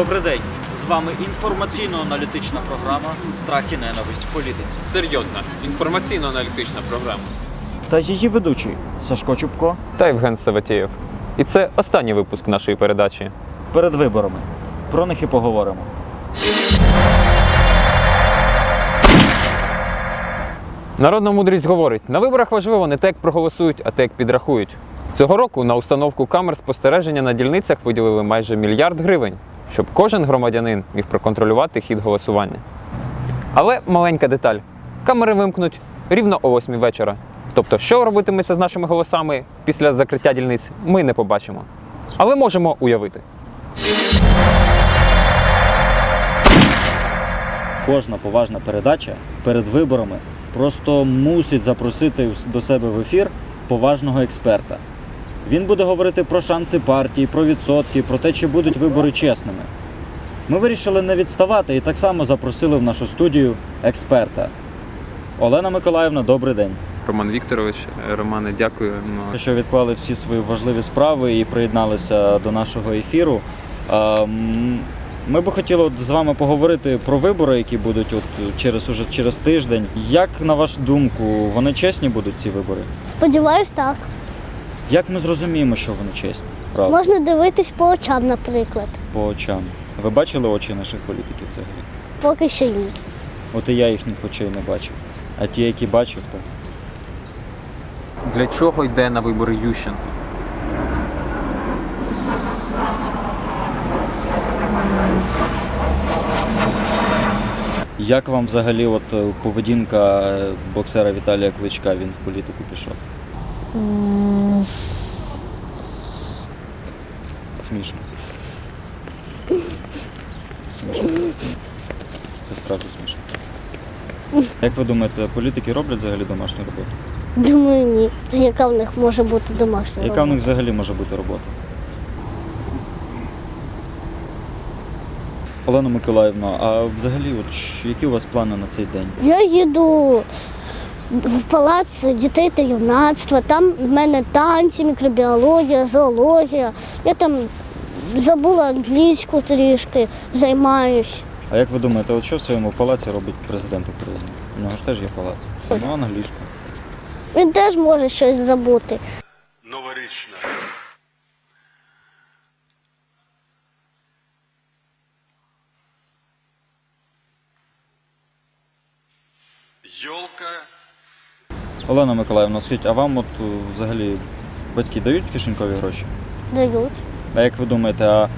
Добрий день! З вами інформаційно-аналітична програма Страх і ненависть в політиці. Серйозна інформаційно-аналітична програма. Та її ведучий Сашко Чубко Та Євген Саватєєв. І це останній випуск нашої передачі. перед виборами. Про них і поговоримо. Народна мудрість говорить: на виборах важливо не те, як проголосують, а те, як підрахують. Цього року на установку камер спостереження на дільницях виділили майже мільярд гривень, щоб кожен громадянин міг проконтролювати хід голосування. Але маленька деталь: камери вимкнуть рівно о 8 вечора. Тобто, що робитиметься з нашими голосами після закриття дільниць, ми не побачимо. Але можемо уявити. Кожна поважна передача перед виборами просто мусить запросити до себе в ефір поважного експерта. Він буде говорити про шанси партії, про відсотки, про те, чи будуть вибори чесними. Ми вирішили не відставати і так само запросили в нашу студію експерта. Олена Миколаївна, добрий день. Роман Вікторович, Романе, дякую. що відклали всі свої важливі справи і приєдналися до нашого ефіру. Ми би хотіли от з вами поговорити про вибори, які будуть от через уже через тиждень. Як на вашу думку, вони чесні будуть ці вибори? Сподіваюсь, так. Як ми зрозуміємо, що вони чесні? Правда, Можна дивитись по очам, наприклад. по очам. Ви бачили очі наших політиків взагалі? Поки що ні. От і я їхніх очей не бачив. А ті, які бачив, то Для чого йде на вибори Ющенко? як вам взагалі от е, поведінка е, боксера Віталія Кличка? Він в політику пішов? Смішно. Смішно. Це справді смішно. Як ви думаєте, політики роблять взагалі домашню роботу? Думаю, ні. Яка в них може бути домашня Яка в робота? них взагалі може бути робота? Олена Миколаївна, а взагалі, от, які у вас плани на цей день? Я їду в палац дітей та юнацтва. Там в мене танці, мікробіологія, зоологія. Я там забула англійську трішки, займаюсь. А як ви думаєте, от що в своєму палаці робить президент України? У нього ж теж є палац. Ну, англійську. Він теж може щось забути. новорічна. Йолка Олена Миколаївна, скажіть, а вам от е, взагалі батьки дають кишенькові гроші? Дають. А як ви думаєте, а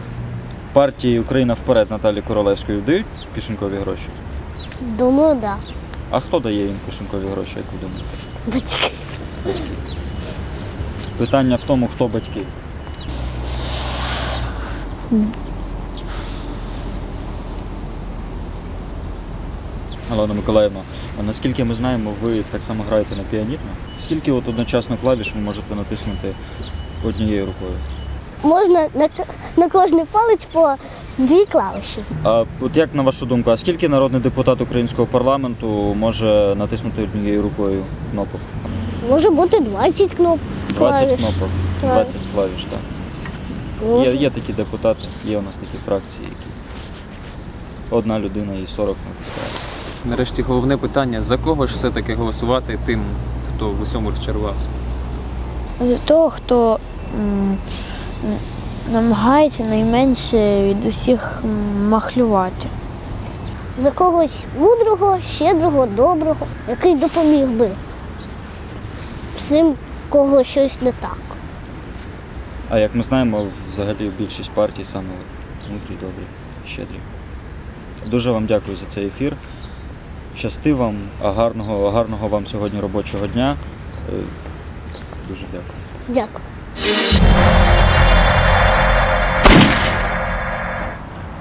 партії Україна вперед Наталі Королевської дають кишенькові гроші? Думаю, так. А хто дає їм кишенькові гроші, як ви думаєте? Да. Батьки. Питання в тому, хто батьки. Олена Миколаївна, наскільки ми знаємо, ви так само граєте на піаніно. Скільки от одночасно клавіш ви можете натиснути однією рукою? Можна на, на кожний палець по дві клавіші. А от як на вашу думку, а скільки народний депутат українського парламенту може натиснути однією рукою кнопок? Може бути 20 кноп 20 клавіш. кнопок, 20 клавіш, так. Може. Є, є такі депутати, є у нас такі фракції, які одна людина і 40 натискає. Нарешті головне питання: за кого ж все-таки голосувати тим, хто в усьому розчарувався? за того, хто м, намагається найменше від усіх махлювати. За когось мудрого, щедрого, доброго, який допоміг би всім, кого щось не так. А як ми знаємо, взагалі більшість партій саме мудрі, добрі, щедрі. Дуже вам дякую за цей ефір. Щасти вам, а гарного, гарного вам сьогодні робочого дня. Е, Дуже дякую. Дякую.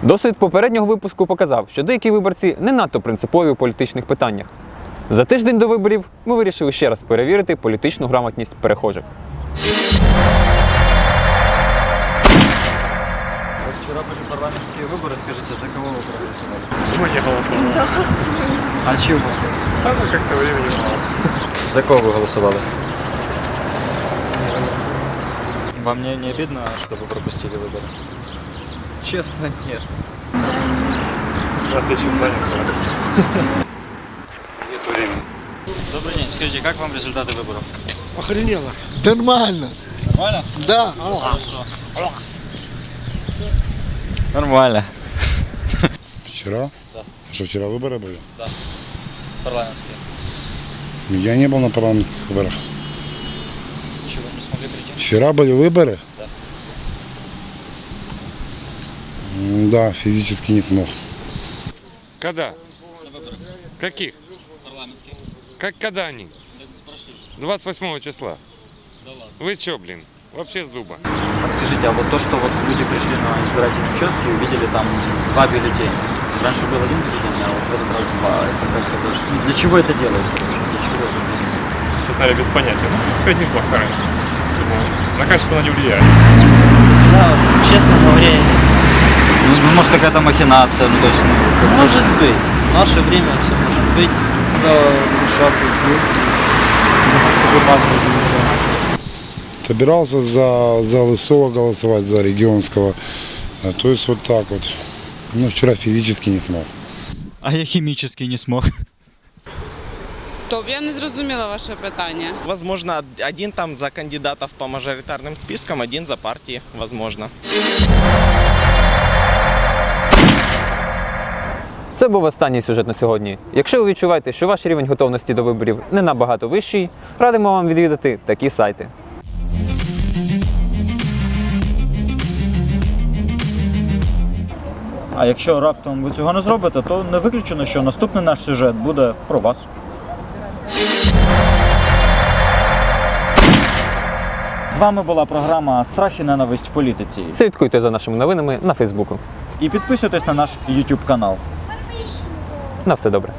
Досвід попереднього випуску показав, що деякі виборці не надто принципові у політичних питаннях. За тиждень до виборів ми вирішили ще раз перевірити політичну грамотність перехожих. Вибори, скажіть, за кого ви проголосували? Мы не голосовали. А чому? Да, ну как-то времени мало. За кого ви голосували? Не голосовали. Вам не, не обидно, что вы пропустили выборы? честно, нет. Нас есть чем заняться. Нет времени. Добрый день, скажите, как вам результаты выборов? Охренело. Нормально. Нормально? Да. Хорошо. Нормально. Вчера? Да. Что, вчера выборы были? Парламентские. Я не был на парламентских выборах. Чего, не смогли прийти? Вчера были выборы? Да. Да, физически не смог. Когда? На выборах Каких? парламентских. Как когда они? Прошли же. 28 числа. Да ладно. Вы чё, блин? Вообще с дуба. А скажите, а вот то, что вот люди пришли на избирательные участки и увидели там два бюллетеня. Раньше был один бюллетень, а вот в этот раз два. Это как это ж- Для чего это делается вообще? Для чего это? Честно говоря, без понятия. Ну, в принципе, один плохая разница. На качество она не влияет. Да, честно говоря, я не знаю. Ну, ну, может, какая-то махинация, ну, точно. Может быть. В наше время все может быть. Надо возвращаться в службу. Соглашаться организоваться. Собирался за, за Лысова голосовать, за Регионского. А, то есть вот так вот. Ну, вчера физически не смог. А я хімічно не смог. Стоп, я не зрозуміла ваше питання. Возможно, один там за кандидатов по мажоритарным спискам, один за партии, возможно. Це був останній сюжет на сьогодні. Якщо ви відчуваєте, що ваш рівень готовності до виборів не набагато вищий, радимо вам відвідати такі сайти. А якщо раптом ви цього не зробите, то не виключено, що наступний наш сюжет буде про вас. З вами була програма Страх і ненависть в політиці. Слідкуйте за нашими новинами на Фейсбуку. І підписуйтесь на наш YouTube канал. На все добре.